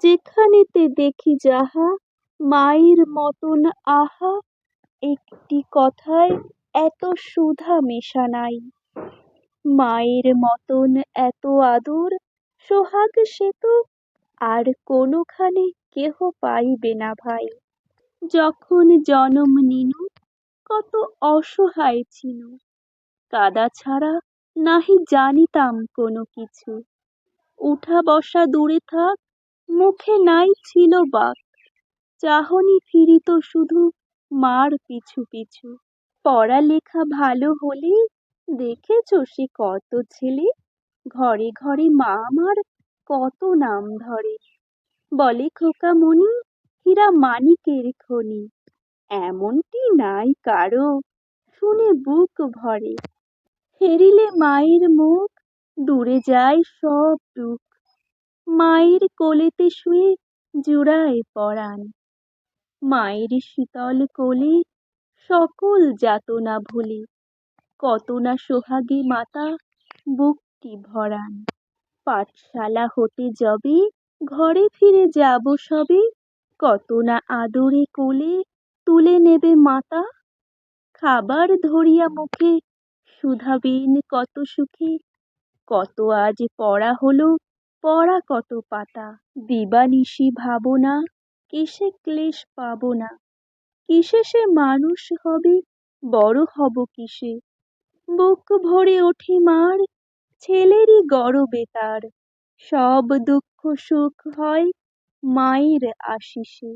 যেখানেতে দেখি যাহা মায়ের মতন, আহা, একটি কথায় এত সুধা মেশা নাই। মায়ের মতন এত আদর, সোহাগ সে তো আর কোনোখানে কেহ পাইবে না ভাই। যখন জনম নিনু, কত অসহায় ছিল কাদা ছাড়া নাহি জানিতাম কোনো কিছু। উঠা বসা দূরে থাক মুখে নাই ছিল বাক চাহনি ফিরিত শুধু মার পিছু পিছু। পড়ালেখা ভালো হলে দেখেছ সে কত ছেলে? ঘরে ঘরে মা আমার কত নাম ধরে। বলে খোকা মনি হীরা মানিকের খনি। এমনটি নাই কারও। শুনে বুক ভরে। হেরিলে মায়ের মুখ, দূরে যায় সব দুঃখ। মায়ের কোলেতে শুয়ে জুড়ায় পরাণ। মায়ের শীতল কোলে সকল যাতনা ভুলে, কত না সোহাগে মাতা বুকটি ভরান পাঠশালা হতে যবে, ঘরে ফিরে যাব সবে, কত না আদরে কোলে তুলে নেবে মাতা। খাবার ধরিয়া মুখে শুধাবেন কত সুখে, কত আজ পড়া হলো পড়া কত পাতা? দিবানিশি ভাবনা, কিসে ক্লেশ পাব না কিসে সে মানুষ হবে? বড় হব কিসে? বুক ভরে ওঠে মার, ছেলেরই গরবে তার। সব দুঃখ সুখ হয় মায়ের আশিসে।